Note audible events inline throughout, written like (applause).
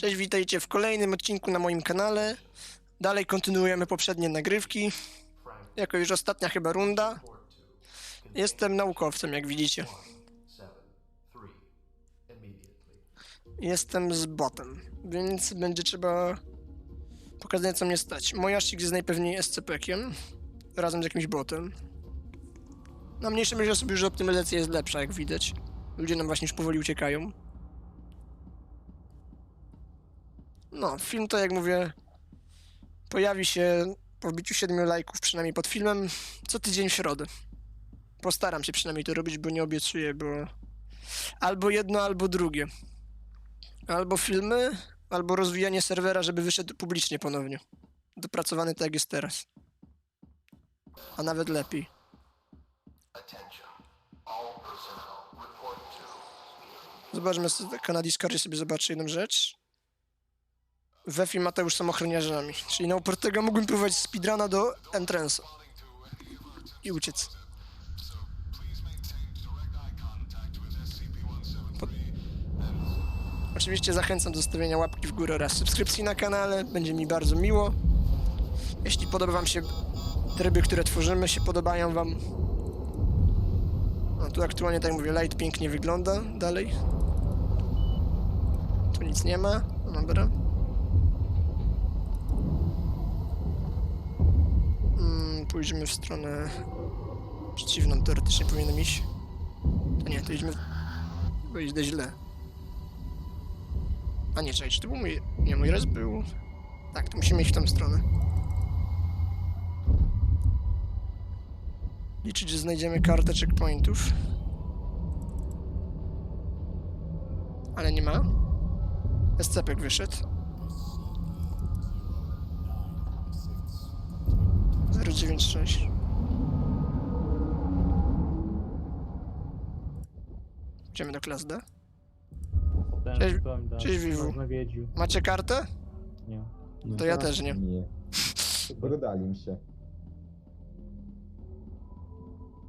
Cześć, witajcie w kolejnym odcinku na moim kanale. Dalej kontynuujemy poprzednie nagrywki. Jako już ostatnia chyba runda. Jestem naukowcem, jak widzicie. Jestem z botem, więc będzie trzeba pokazać co mnie stać. Mój aścik jest najpewniej SCP-kiem, razem z jakimś botem. Na mniejszym myślę sobie, że optymalizacja jest lepsza, jak widać. Ludzie nam właśnie już powoli uciekają. No, film to jak mówię, pojawi się po wbiciu 7 lajków przynajmniej pod filmem co tydzień w środę. Postaram się przynajmniej to robić, bo nie obiecuję, bo albo jedno, albo drugie. Albo filmy, albo rozwijanie serwera, żeby wyszedł publicznie ponownie. Dopracowany tak jak jest teraz. A nawet lepiej. Zobaczmy Discordzie sobie zobaczę jedną rzecz. Wef i Mateusz są ochroniarzami. Czyli na oprócz tego mógłbym próbować speedruna do entrance'u. I uciec. Oczywiście zachęcam do zostawienia łapki w górę oraz subskrypcji na kanale. Będzie mi bardzo miło. Jeśli podoba wam się tryby, które tworzymy, się podobają wam. No tu aktualnie, tak jak mówię, light pięknie wygląda dalej. Tu nic nie ma. No Dobra. Mm, pójdziemy w stronę przeciwną, teoretycznie powinienem iść. To nie, to idźmy... Bo idę źle. A nie, czekaj, czy to był mój... Nie, mój raz był... Tak, to musimy iść w tą stronę. Liczyć, że znajdziemy kartę checkpointów. Ale nie ma. SCP wyszedł. 096. Idziemy do klas D. Ten Cześć- cześć, Wiwu. nas nawiedził. Macie kartę? Nie. To ja też nie. Nie. (laughs) Brodali mi się.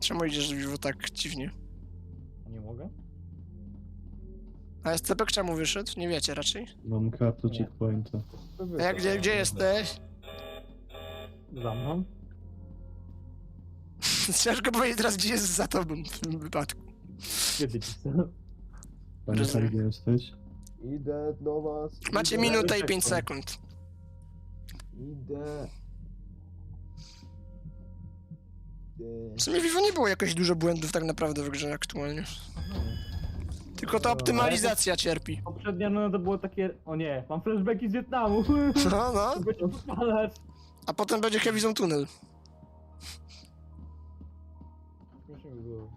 Czemu idziesz Vivo tak dziwnie? A nie mogę? A SCP czemu wyszedł? Nie wiecie raczej. Mam kartę Nie. checkpointa. A jak, gdzie, gdzie jesteś? Za mną? (laughs) Ciężko powiedzieć teraz, gdzie jest za tobą w tym wypadku. Kiedy ci chcę? Panie Rozumiem. gdzie jesteś? Idę do was. Macie idę, minutę i 5 sekund. Idę. W sumie Vivo nie było jakoś dużo błędów tak naprawdę w grze aktualnie. Tylko ta optymalizacja cierpi. Poprzednia no to było takie... O nie, mam flashbacki z Wietnamu. No, no. (laughs) Się. A potem będzie Heavy Zone Tunnel. Śmiesznie by było.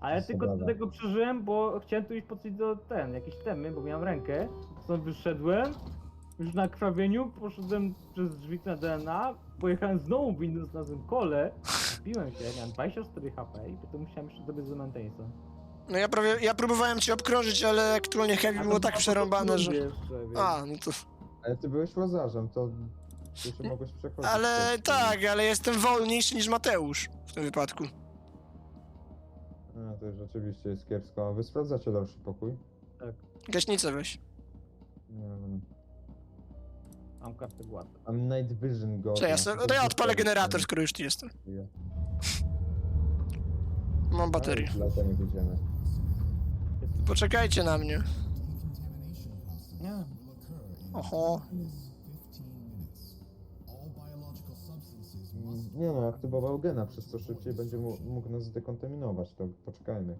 A ja tylko do tego przeżyłem, bo chciałem tu iść po coś do ten, jakieś temy, bo miałem rękę. Stąd wyszedłem, już na krawieniu, poszedłem przez drzwi na DNA, pojechałem znowu windą, znalazłem kole, biłem się, miałem 24 HP i potem musiałem jeszcze dobiec do maintenance'a. No ja prawie, ja próbowałem cię obkrążyć, ale aktualnie Heavy było tak przerąbane, że... jeszcze, więc- A, no to... Ale ty byłeś łazarzem, to... Ty się mogłeś przechodzić. Ale tak, ale jestem wolniejszy niż Mateusz w tym wypadku. A, to rzeczywiście jest kiepsko. A wy sprawdzacie dalszy pokój? Gaśnicę weź. Nie wiem. Mam kartę gładką. Mam night vision go. Cześć, ja, se, to ja odpalę generator, skoro już tu jestem. Mam baterię. Lata nie wyjdziemy. Poczekajcie na mnie. Nie. Oho. Nie no, aktywował gena, przez co szybciej będzie mu- mógł nas zdekontaminować, to poczekajmy.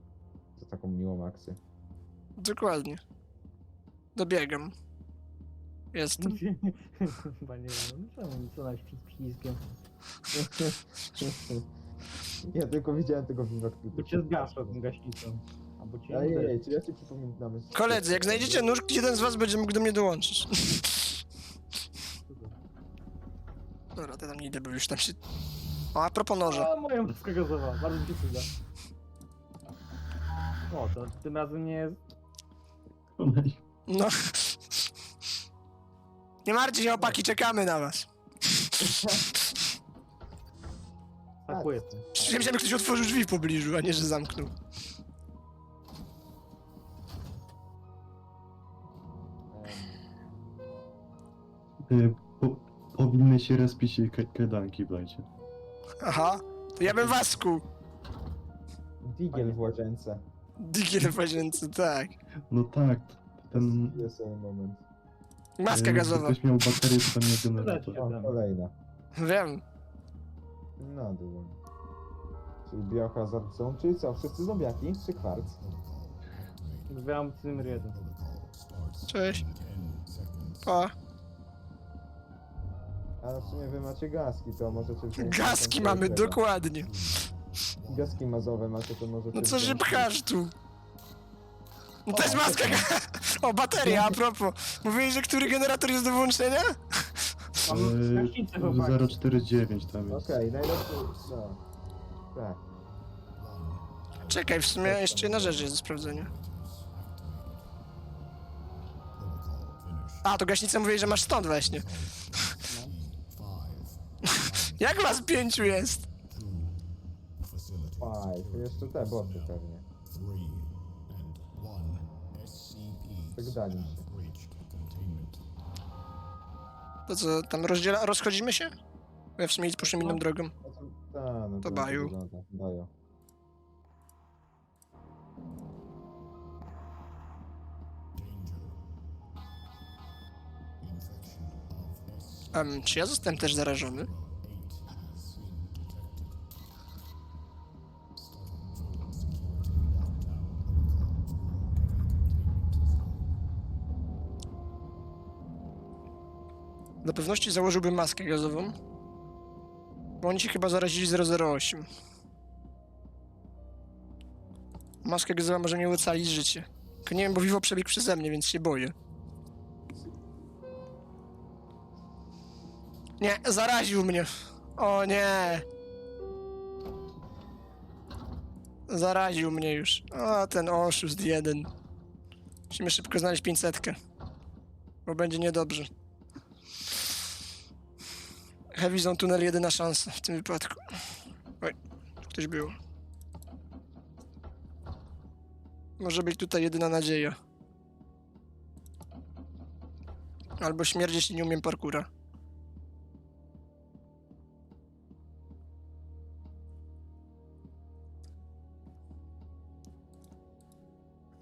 Za taką miłą akcję. Dokładnie. Dobiegam. Jestem. (laughs) Chyba nie wiem, no czemu co najść przed przyciskiem? (laughs) Nie, tylko widziałem tego który... Bo cię zgasza tą gaśnicą. Albo cię Ej, uderzy. ej, czy ja ci przypominam? Koledzy, jak znajdziecie nóż, jeden z was będzie mógł do mnie dołączyć. Dobra, to tam nie idę, bo już tam się... O, a propos noża. O, moja maska gazowa, bardzo mi się przyda. O, to tym razem nie jest... No. (laughs) Nie martwcie się, opaki, czekamy na was. Tak płyty. Przecież myślałem, że ktoś otworzył drzwi w pobliżu, a nie, że zamknął. Y, po, powinny się respić ka- kajdanki w lajcie. Aha, to ja bym wasku. Digiel w łazience. Digiel w łazience, tak. No tak, ten... Jest ten moment. Maska y, gazowa. Ktoś miał baterię, to tam jest generator. O, kolejna. Wiem. No dół. Czyli biohazard są, czyli co, wszyscy zombiaki czy kwarc? Zwiam Cymr 1. Cześć. Pa. A w sumie wy macie gaski, to możecie wziąć... Gaski mamy, tego. dokładnie. Gaski mazowe macie, to możecie No co się wziąć. pchasz tu? No to jest maska. (laughs) O, bateria, a propos. Mówiłeś, że który generator jest do wyłączenia? Mam Y, gaśnicę chłopaki. 049 tam jest. Okej, najlepszy... No. Tak. Czekaj, w sumie jeszcze jedna rzecz jest do sprawdzenia. A, to gaśnicę mówiłeś, że masz stąd właśnie. Jak was pięciu jest? Five. Jeszcze te boty pewnie. Się. To co, tam rozdziela, rozchodzimy się? Bo ja w sumie poszłem inną drogą. To, ta, no To baju. wygląda. Baju. Em, czy ja zostałem też zarażony? Pewności założyłbym maskę gazową. Bo oni się chyba zarazili 008. Maska gazowa może mnie ocalić życie. Tylko nie wiem, bo Vivo przebiegł przeze mnie, więc się boję. Nie, zaraził mnie. O nie. Zaraził mnie już. O, ten oszust jeden. Musimy szybko znaleźć 500. Bo będzie niedobrze. Zone Tunnel jedyna szansa w tym wypadku. Oj, ktoś był. Może być tutaj jedyna nadzieja. Albo śmierć, jeśli nie umiem parkura.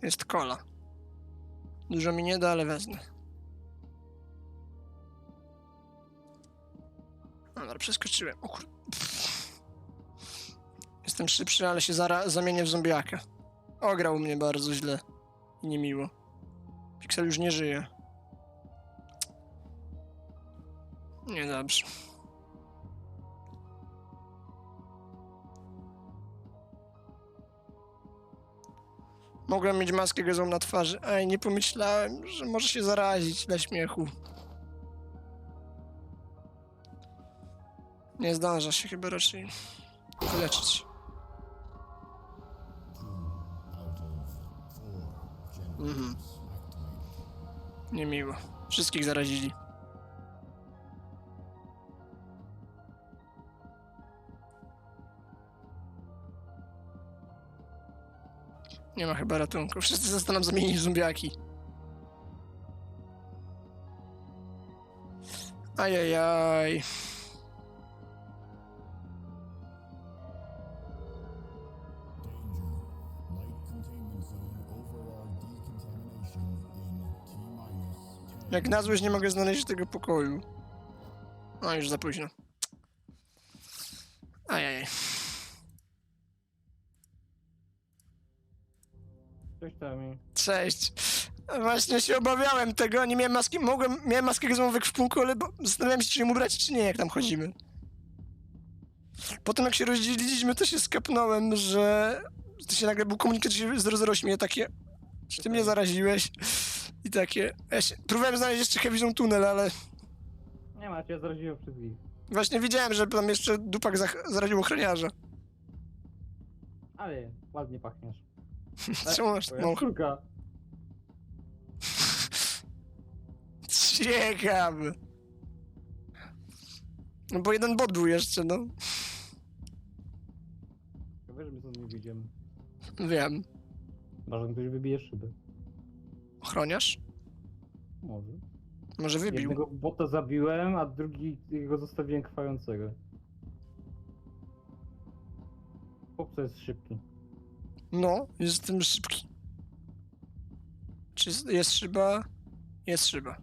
Jest kola. Dużo mi nie da, ale wezmę. Dobra, przeskoczyłem. O kur... Jestem szybszy, ale się zara zamienię w zombiaka. Ograł mnie bardzo źle. I niemiło. Pixel już nie żyje. Niedobrze. Mogłem mieć maskę gazową na twarzy. Ej, nie pomyślałem, że może się zarazić dla śmiechu. Nie zdąża się chyba raczej wyleczyć. Mhm. Niemiło. Wszystkich zarazili. Nie ma chyba ratunku. Wszyscy zostaną zamienieni w zombiaki. Ajajaj. Jak na złość nie mogę znaleźć tego pokoju. A, już za późno. Ajajaj. Coś tam. Cześć. Właśnie się obawiałem tego, nie miałem maski, mogłem, miałem maskę gazową w półku, ale bo zastanawiałem się, czy ją ubrać, czy nie, jak tam chodzimy. Potem jak się rozdzieliliśmy, to się skapnąłem, że to się nagle był komunikat że 008 i takie, czy ty mnie zaraziłeś? I takie, ja się, próbowałem znaleźć jeszcze Heavy Zone Tunnel, ale Nie ma, cię zaraziłem wszystkich. właśnie widziałem, że tam jeszcze dupak zach- zaraził ochroniarza. Ale ładnie pachniesz. (laughs) Czemu masz Twoja no, córka. (laughs) Ciekawe. No bo jeden bot był jeszcze, no. Wiesz, że my stąd nie wyjdziemy. Wiem. Może ktoś wybije szybę. Ochroniarz? Może. Może wybił. Jednego bota zabiłem, a drugiego zostawiłem krwającego. Chłopca jest szybki. No, jestem szybki. Czy jest- szyba? Jest szyba.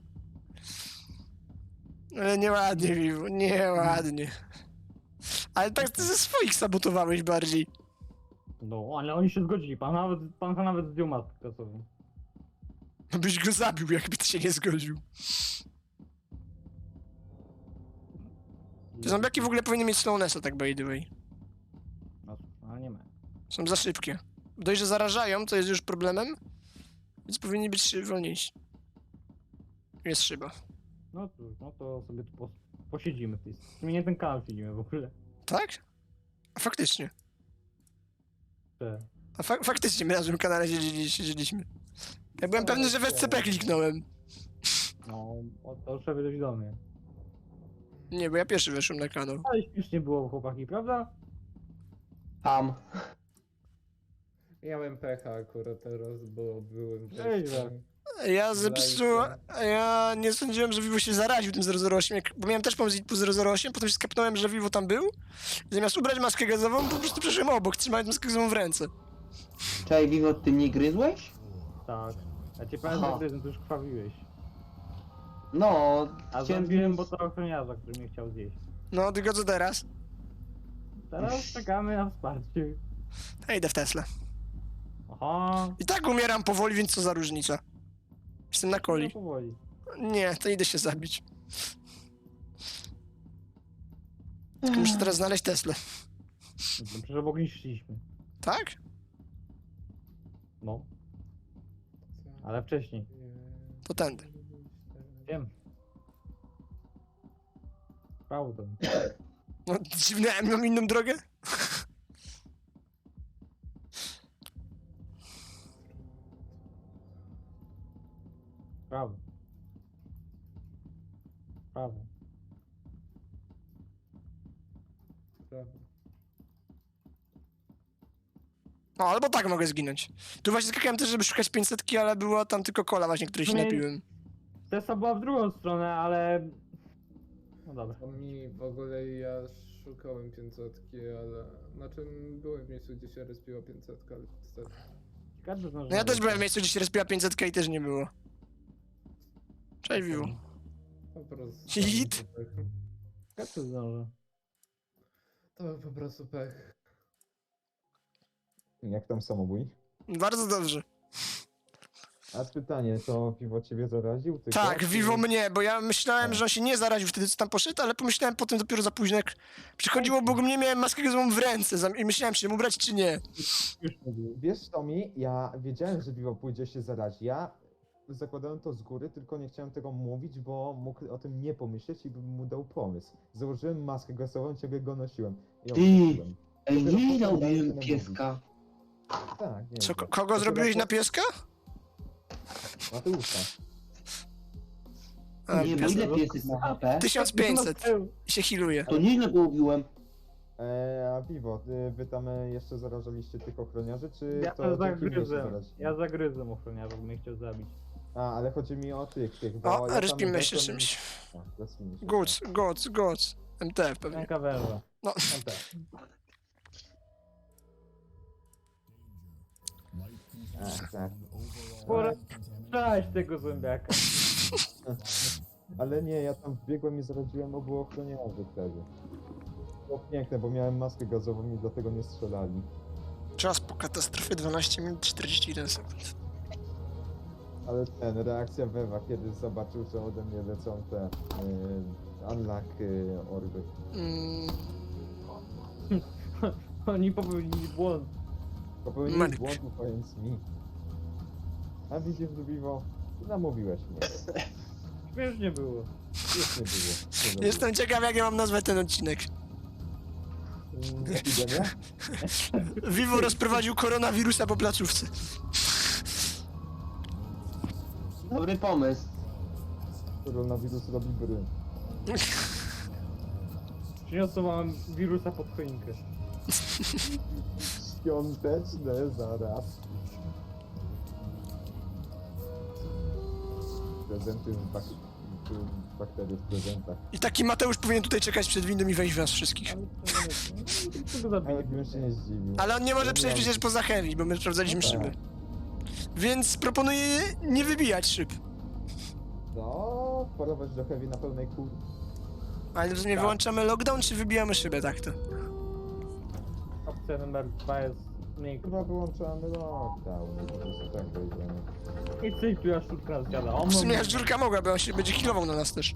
Ale nieładnie, Vivo, nieładnie. Ale tak ty ze swoich sabotowałeś bardziej. No, ale oni się zgodzili. Pan nawet, pan nawet zdjął maskę kasową. Byś go zabił, jakby ty się nie zgodził. Te zombiaki w ogóle powinny mieć slownessa, tak by the way. No, ale nie ma. Są za szybkie. Dość, że zarażają, to jest już problemem. Więc powinni być wolniejsi. Jest szyba. No to, no to sobie tu pos posiedzimy. w tej- W sumie nie ten kanał siedzimy w ogóle. Tak? A faktycznie. Te. A fa faktycznie my na tym kanale siedzieli, siedzieliśmy. Ja byłem pewny, że w SCP kliknąłem. No, o, to już sobie dość do mnie. Nie, bo ja pierwszy weszłem na kanał. Ale śmiesznie było chłopaki, prawda? Tam. Miałem pecha akurat teraz, bo byłem też Ej, tam. Ja zepsułem. Ja nie sądziłem, że Vivo się zaraził tym 008, jak, bo miałem też pomysł po 008, potem się skapnąłem, że Vivo tam był. I zamiast ubrać maskę gazową, po prostu przeszłem obok, trzymając maskę gazową w ręce. Czekaj, Vivo, ty nie gryzłeś? Tak. Ja cię Aha. pamiętam, gdy ty już krwawiłeś. No, A chciałem- zabiłem bota ochroniarza, który mnie chciał zjeść. No, tylko co teraz? Teraz czekamy na wsparcie. Ja idę w Tesla. Aha. I tak umieram powoli, więc co za różnica. Jestem na No, coli. powoli. Nie, to idę się zabić. Tylko muszę teraz znaleźć Teslę. No, Przecież obok nich szliśmy. Tak? No, ale wcześniej. To tędy. Wiem. Prawda. No dziwne, a mam inną drogę? Prawda. Prawda. No, albo tak mogę zginąć. Tu właśnie skakałem też, żeby szukać 500, ale była tam tylko kola właśnie, której się Nie. napiłem. Tesa była w drugą stronę, ale... No dobra. A mi w ogóle ja szukałem 500, ale znaczy byłem w miejscu, gdzie się respiła 500, ale niestety. Każdy zna, że No ja też byłem w miejscu, gdzie się respiła 500 i też nie było. Cześć, Vivo. Po prostu. Hit? pech. Każdy zdąży. To był po prostu pech. Jak tam samobój? Bardzo dobrze. A pytanie, to piwo ciebie zaraził? Tylko, Tak, Vivo mnie, bo ja myślałem, Tak. że on się nie zaraził wtedy, co tam poszedł, ale pomyślałem potem dopiero za późno, jak przychodziło obok mnie, miałem maskę gazową w ręce zam- i myślałem, czy ją ubrać, czy nie. Wiesz, Tomi, ja wiedziałem, że piwo pójdzie się zarazi. Ja zakładałem to z góry, tylko nie chciałem tego mówić, bo mógł o tym nie pomyśleć i bym mu dał pomysł. Założyłem maskę gasową, ciebie go nosiłem. I Ty! Ej, Dopiero nie potem dałem pieska. Tak, nie. Co, wiem. kogo zrobiłeś na pieska? Mateusza. A, Nie, pies- ile pies ma HP? 1500 i się healuje. To nieźle go ubiłem. Eee, a piwo, ty, wy tam e, jeszcze zarażaliście tych ochroniarzy, czy Ja to mnie się zagryzłem. zarazili? Ja zagryzłem ochroniarza, bo mnie chciał zabić. A, ale chodzi mi o tych, tych, bo O, ja tam respimy się czymś. A, respimy się. Goc, goc, goc. MTF pewnie. Ręka węża. No, tak. Pora strzelać tego zombiaka. (laughs) Ale nie, ja tam wbiegłem i zaradziłem obu ochroniarzy wtedy. Było piękne, bo miałem maskę gazową i dlatego nie strzelali. czas po katastrofie 12 minut 41 sekund. Ale ten, reakcja Wewa, kiedy zobaczył, że ode mnie lecą te yy, unlock y, orby. Mm, (laughs) Oni popełnili błąd. Popełniłem Manik. błąd ufając mi. A widzisz, Dubiwo, namówiłeś mnie. Śmiesznie było. Już nie było. Nie było. Jestem ciekaw, jak ja mam nazwać ten odcinek. Mm, Epidemia? Vivo rozprowadził koronawirusa po placówce. Dobry pomysł. Koronawirus robi bry. Przyniosłem wirusa pod choinkę. (laughs) Świąteczne zaraz. Prezenty w, bak- w tu bakterie w prezentach. I taki Mateusz powinien tutaj czekać przed windą i wejść w nas wszystkich. Ale nie bym się nie zdziwił. Ale on nie może przejść przecież poza heavy, bo my sprawdzaliśmy No tak. szyby. Więc proponuję nie wybijać szyb. No, porować do heavy na pełnej kur... Ale w sumie Tak. wyłączamy lockdown, czy wybijamy szybę tak to? Opcja numer dwa jest mniej. Chyba wyłączamy lockdown, prostu tak wejdziemy. I cyk, tu jaszczurka zjada. O, W sumie żurka mogłaby, on się będzie healował na nas też.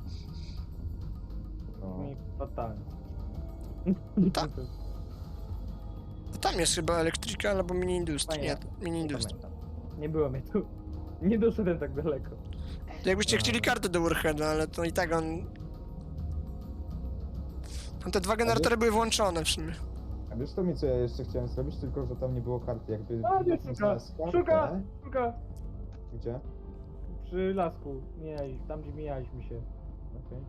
No. Mi fatalnie. Tak. Tam jest chyba elektryka albo mini industry. Nie, Fajnie. mini industry. pamiętam. Nie było mnie tu. Nie doszedłem tak daleko. Jakbyście chcieli kartę do Warheada, ale to i tak on... Tam te dwa generatory były włączone w sumie. Wiesz to mi co ja jeszcze chciałem zrobić, tylko że tam nie było karty jakby... A, nie, widać szuka, kartę. szuka! Sztuka Gdzie? przy lasku. Mijali, tam gdzie mijaliśmy się. Okej.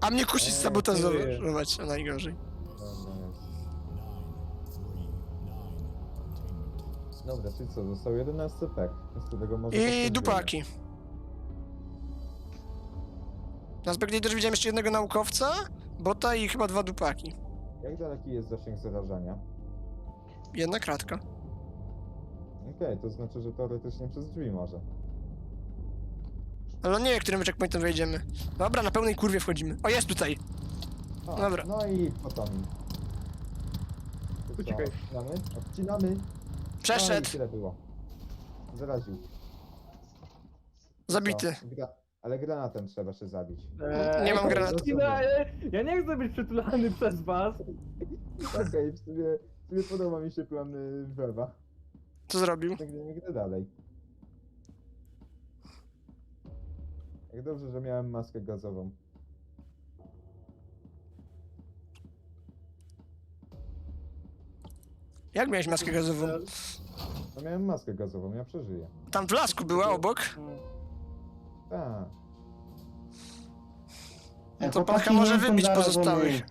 A mnie kusi Eee, sabotażować, a najgorzej. Dobra, jest. Dobra, czyli co, został jeden SCP, z którego może... I podchodzimy. dupaki. Na Spectator widziałem jeszcze jednego naukowca, bota i chyba dwa dupaki. Jak daleki jest zasięg zarażania? Jedna kratka. Okej, to znaczy, że teoretycznie przez drzwi może. Ale on nie wie, którym checkpointem wejdziemy. Dobra, na pełnej kurwie wchodzimy. O, jest tutaj! O, Dobra. No i potem. To co, Uciekaj. Odcinamy? Odcinamy. No i Przeszedł! tyle było. Zaraził. Zabity. Co? Gra... Ale granatem trzeba się zabić. Eee, Nie mam granatu. no, Ja nie chcę być przytulany (laughs) przez was. Okej, w sumie, w sumie podoba mi się plan y, Wewa. Co zrobił? Ciągniemy grę dalej. Jak dobrze, że miałem maskę gazową. Jak miałeś maskę gazową? No miałem maskę gazową, ja przeżyję. Tam w lasku była obok. Tak. No to Chłopaki, Pacha może nie jestem wybić pozostałych.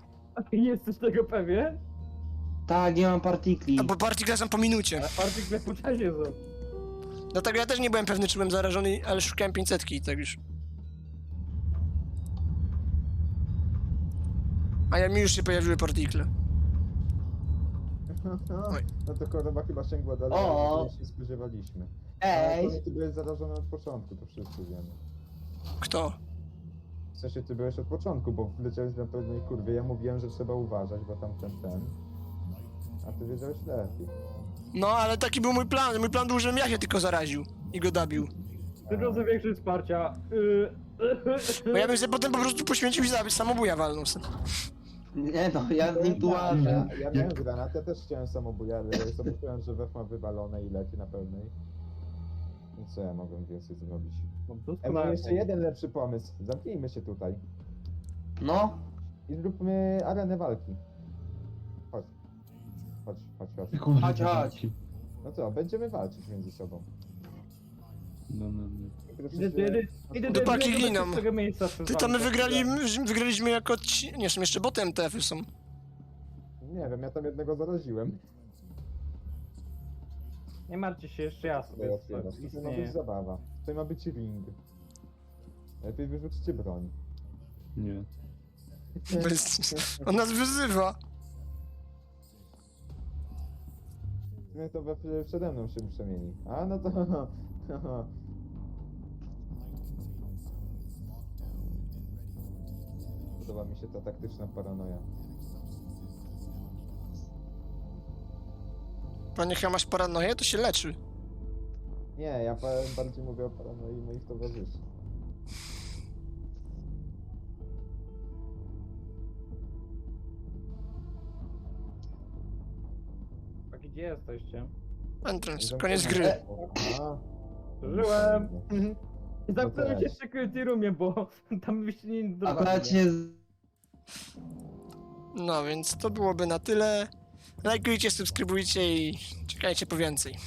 Jesteś tego pewien? Tak, nie mam partikli. A bo partikle są po minucie. Ale partikle po czasie są. Dlatego ja też nie byłem pewny, czy byłem zarażony, ale szukałem 500 i tak już. A ja mi już się pojawiły partikle. (laughs) Oj. No to choroba chyba sięgła dalej, O! niż się spodziewaliśmy. Ej! Ale ty byłeś zarażony od początku, to wszyscy wiemy. Kto? W sensie ty byłeś od początku, bo wleciałeś na pewnej kurwie. Ja mówiłem, że trzeba uważać, bo tam ten, ten. A ty wiedziałeś lepiej. No, ale taki był mój plan. Mój plan był, żebym ja się tylko zaraził i go dabił. Tylko zwiększyć wsparcia. Yy. Bo ja bym sobie potem po prostu poświęcił i zabić samobuja walnął sobie. Nie no, ja z nim tu łażę. Ja, miałem granat, ja też chciałem samobuja, ale ja sobie myślałem, że wef ma wywalone i leci na pełnej. I co ja mogłem więcej zrobić? Ej, mam jeszcze jeden lepszy pomysł. Zamknijmy się tutaj No, i zróbmy arenę walki. Chodź. Chodź, chodź, chodź. Chodź, chodź, chodź. No co, będziemy walczyć między sobą. No, no, no. Proszę Idę, się- idę, idę do Dupaki jednego giną. miejsca przez Ty to my wam. wygraliśmy, wygraliśmy jako ci... Nie, są jeszcze boty MTF-y są. Nie wiem, ja tam jednego zaraziłem. Nie martwcie się, jeszcze ja sobie. Tutaj ma być istnieję. zabawa. Tutaj ma być ring. Lepiej wyrzućcie broń. Nie. Bez... (laughs) On nas wyzywa. Sumie to we, przede mną się przemieni. A no to... (laughs) Podoba mi się ta taktyczna paranoja. Panie chyba masz paranoję, to się leczy. Nie, ja pa- bardziej mówię o paranoi moich towarzyszy. Tak, gdzie jesteście? Entrance, koniec gry. E, A, Żyłem. Mhm. (laughs) I zamknąłem się w security roomie, bo (laughs) tam byście nie akurat mnie. się... No więc to byłoby na tyle. Lajkujcie, subskrybujcie i czekajcie po więcej.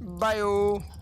Bye!